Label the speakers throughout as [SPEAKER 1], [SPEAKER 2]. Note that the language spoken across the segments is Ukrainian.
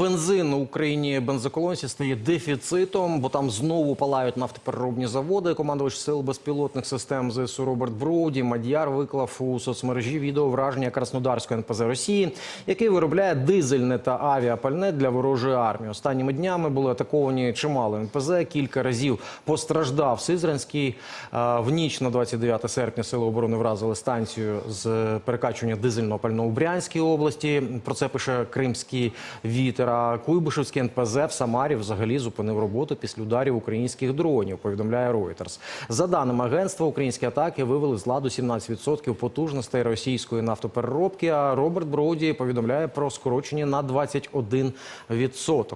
[SPEAKER 1] Бензин у Україні бензоколонці стає дефіцитом, бо там знову палають нафтопереробні заводи. Командувач сил безпілотних систем ЗСУ Роберт Броуді Мадяр виклав у соцмережі відео враження Краснодарської НПЗ Росії, який виробляє дизельне та авіапальне для ворожої армії. Останніми днями були атаковані чимало НПЗ. Кілька разів постраждав Сизранський. В ніч на 29 серпня сили оборони вразили станцію з перекачування дизельного пального у Брянській області. Про це пише Кримський вітер. А Куйбишевський НПЗ в Самарі взагалі зупинив роботу після ударів українських дронів. Повідомляє Reuters. За даними агентства, українські атаки вивели з ладу 17% потужностей російської нафтопереробки. А Роберт Броуді повідомляє про скорочення на 21%.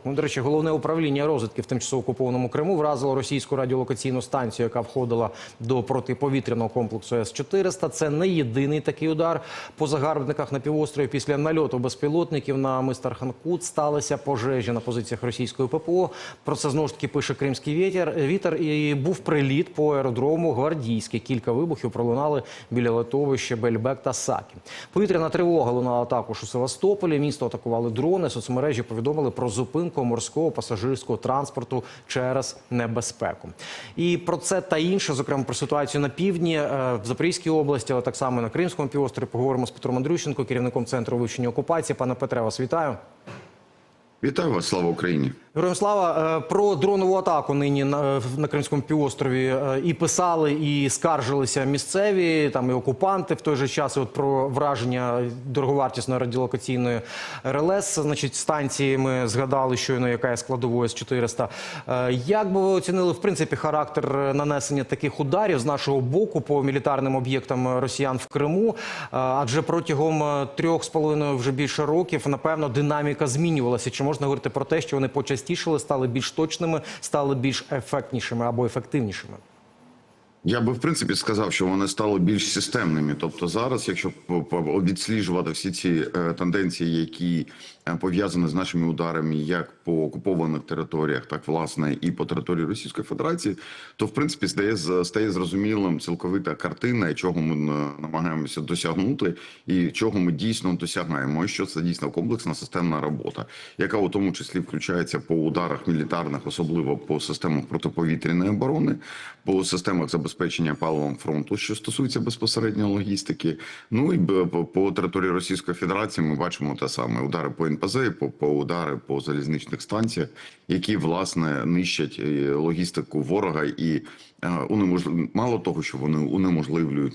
[SPEAKER 1] Ну, до речі, головне управління розвідки в тимчасово окупованому Криму вразило російську радіолокаційну станцію, яка входила до протиповітряного комплексу С-400. Це не єдиний такий удар по загарбниках на півострові. Після нальоту безпілотників на мистер Ханкут сталися пожежі на позиціях російської ППО. Про це знову ж таки пише Кримський вітер. Вітер і був приліт по аеродрому Гвардійське. Кілька вибухів пролунали біля литовища Бельбек та Сакі. Повітряна тривога лунала також у Севастополі. Місто атакували дрони. Соцмережі повідомили про зупинку морського пасажирського транспорту через небезпеку. І про це та інше, зокрема про ситуацію на півдні е, в Запорізькій області, але так само і на Кримському півострові. Поговоримо з Петром Андрющенко, керівником центру вивчення окупації. Пане Петре, вас вітаю.
[SPEAKER 2] Вітаю вас, слава Україні.
[SPEAKER 1] Героям слава Е, про дронову атаку нині на, на Кримському півострові е, і писали, і скаржилися місцеві там і окупанти в той же час. І от про враження дороговартісної радіолокаційної РЛС, значить, станції ми згадали щойно, яка є складовою з 400. Е, Як би ви оцінили в принципі характер нанесення таких ударів з нашого боку по мілітарним об'єктам росіян в Криму? Адже протягом трьох з половиною вже більше років, напевно, динаміка змінювалася. Чи можна говорити про те, що вони почастішили, стали більш точними, стали більш ефектнішими або ефективнішими?
[SPEAKER 2] Я би в принципі сказав, що вони стали більш системними. Тобто, зараз, якщо відсліджувати всі ці е, тенденції, які е, пов'язані з нашими ударами, як по окупованих територіях, так власне і по території Російської Федерації, то в принципі стає стає зрозумілим цілковита картина, чого ми е, намагаємося досягнути, і чого ми дійсно досягаємо. І що це дійсно комплексна системна робота, яка у тому числі включається по ударах мілітарних, особливо по системах протиповітряної оборони, по системах забезпечення паливом фронту, що стосується безпосередньо логістики. Ну і по, території Російської Федерації ми бачимо те саме: удари по НПЗ, по, по удари по залізничних станціях, які власне нищать е, логістику ворога і е, унеможлив... мало того, що вони унеможливлюють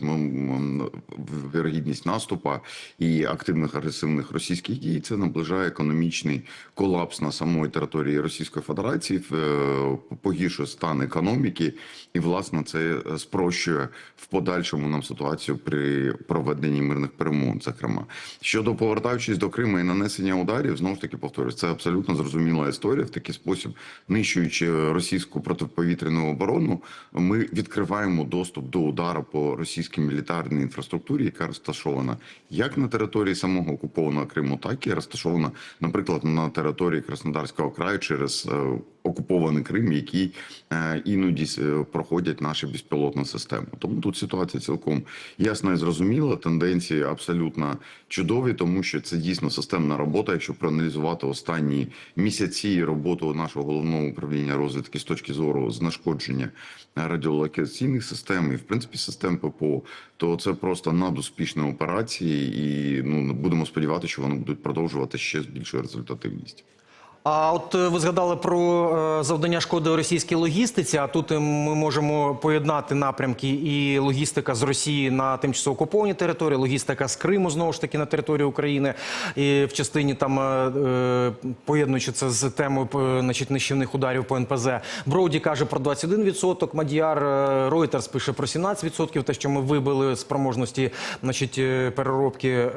[SPEAKER 2] вірогідність наступа і активних агресивних російських дій. Це наближає економічний колапс на самої території Російської Федерації, е, погіршує стан економіки, і власне це спрощує в подальшому нам ситуацію при проведенні мирних перемовин. Зокрема, щодо повертаючись до Криму і нанесення ударів, знову ж таки повторюю, це абсолютно зрозуміла історія. В такий спосіб, нищуючи російську протиповітряну оборону, ми відкриваємо доступ до удару по російській мілітарній інфраструктурі, яка розташована як на території самого окупованого Криму, так і розташована, наприклад, на території Краснодарського краю через е, окупований Крим, який е, іноді е, проходять наші безпілотні системи. Тому тут ситуація цілком ясна і зрозуміла. Тенденції абсолютно чудові, тому що це дійсно системна робота. Якщо проаналізувати останні місяці роботу нашого головного управління розвідки з точки зору знешкодження радіолокаційних систем і в принципі систем ППО, то це просто надуспішні операції, і ну будемо сподіватися, що вони будуть продовжувати ще з більшою результативністю.
[SPEAKER 1] А от е, ви згадали про е, завдання шкоди російській логістиці. А тут е, ми можемо поєднати напрямки і логістика з Росії на тимчасово окуповані території, логістика з Криму знову ж таки на території України, і в частині там поєднуючи це з темою значить, нищівних ударів по НПЗ. Броуді каже про 21%, Мадіар Reuters пише про 17%, те, що ми вибили спроможності значить, переробки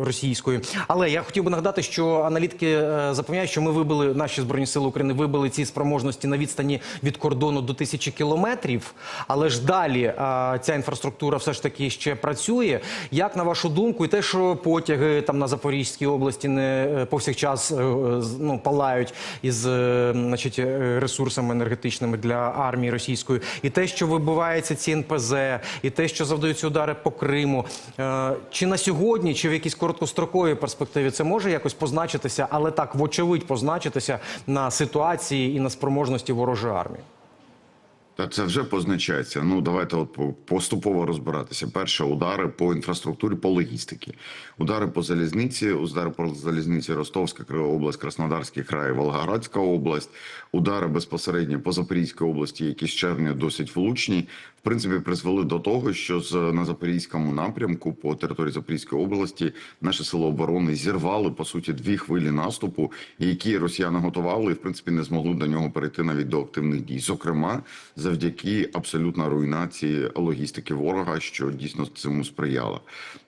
[SPEAKER 1] російської. Але я хотів би нагадати, що аналітики е, що ми вибили наші збройні сили України, вибили ці спроможності на відстані від кордону до тисячі кілометрів. Але ж далі е, ця інфраструктура все ж таки ще працює. Як на вашу думку, і те, що потяги там на Запорізькій області не е, повсякчас е, ну, палають із е, значить, ресурсами енергетичними для армії російської, і те, що вибиваються ці НПЗ, і те, що завдаються удари по Криму. Чи на сьогодні, чи в якійсь короткостроковій перспективі це може якось позначитися, але так, вочевидь, вочевидь позначитися на ситуації і на спроможності ворожої армії.
[SPEAKER 2] Та це вже позначається. Ну давайте от поступово розбиратися. Перше удари по інфраструктурі, по логістиці, удари по залізниці, удари по залізниці Ростовська область, Краснодарський край, Волгоградська область, удари безпосередньо по Запорізькій області, які з червня досить влучні. В принципі, призвели до того, що з на запорізькому напрямку по території Запорізької області наші сили оборони зірвали по суті дві хвилі наступу, які росіяни готували, і в принципі не змогли до нього перейти навіть до активних дій. Зокрема, завдяки абсолютно руйнації логістики ворога, що дійсно цьому сприяло.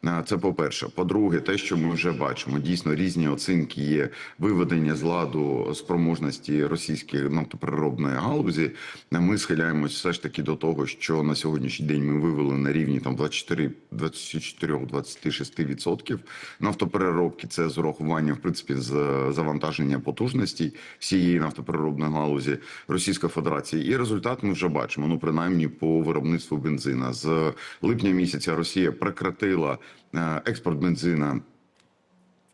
[SPEAKER 2] Е, Це по перше. По-друге, те, що ми вже бачимо, дійсно різні оцінки є виведення з ладу спроможності російської нафтопереробної галузі. Е, Ми схиляємось все ж таки до того, що на сьогоднішній день ми вивели на рівні там 24 24-26% нафтопереробки. Це з урахуванням, в принципі, з завантаження потужностей всієї нафтопереробної галузі Російської Федерації. І результат ми вже бачимо. Ну принаймні по виробництву бензина з липня місяця Росія прекратила е, експорт бензина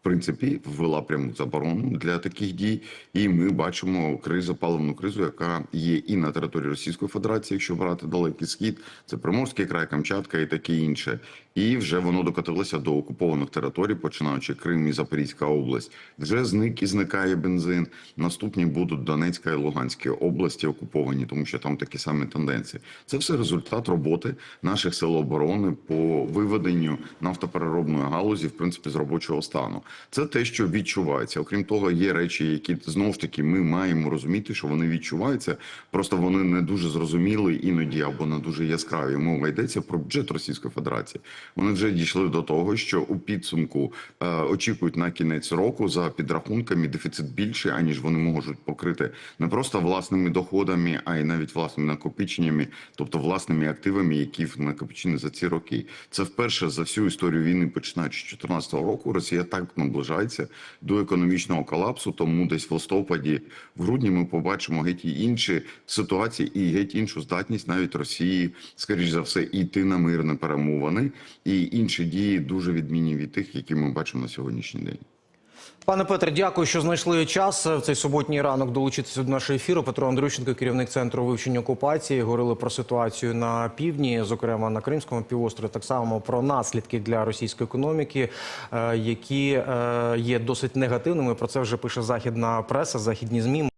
[SPEAKER 2] принципі ввела пряму заборону для таких дій, і ми бачимо кризу, паливну кризу, яка є і на території Російської Федерації, якщо брати далекий схід, це Приморський край, Камчатка і таке інше. І вже воно докотилося до окупованих територій, починаючи Крим і Запорізька область. Вже зник і зникає бензин. Наступні будуть Донецька і Луганська області окуповані, тому що там такі самі тенденції. Це все результат роботи наших сил оборони по виведенню нафтопереробної галузі, в принципі, з робочого стану. Це те, що відчувається. Окрім того, є речі, які знову ж таки ми маємо розуміти, що вони відчуваються. Просто вони не дуже зрозуміли іноді або не дуже яскраві. Мова йдеться про бюджет Російської Федерації. Вони вже дійшли до того, що у підсумку е, очікують на кінець року за підрахунками дефіцит більший, аніж вони можуть покрити не просто власними доходами, а й навіть власними накопиченнями, тобто власними активами, які накопичені за ці роки. Це вперше за всю історію війни, починаючи з 2014 року, Росія так наближається до економічного колапсу. Тому десь в листопаді, в грудні, ми побачимо геть і інші ситуації і геть іншу здатність навіть Росії, скоріш за все, йти на мирні перемовини і інші дії дуже відмінні від тих, які ми бачимо на сьогоднішній день.
[SPEAKER 1] Пане Петре, дякую, що знайшли час в цей суботній ранок долучитися до нашого ефіру. Петро Андрющенко, керівник центру вивчення окупації, говорили про ситуацію на півдні, зокрема на Кримському півострові, так само про наслідки для російської економіки, е, які е, є досить негативними. Про це вже пише західна преса, західні змі.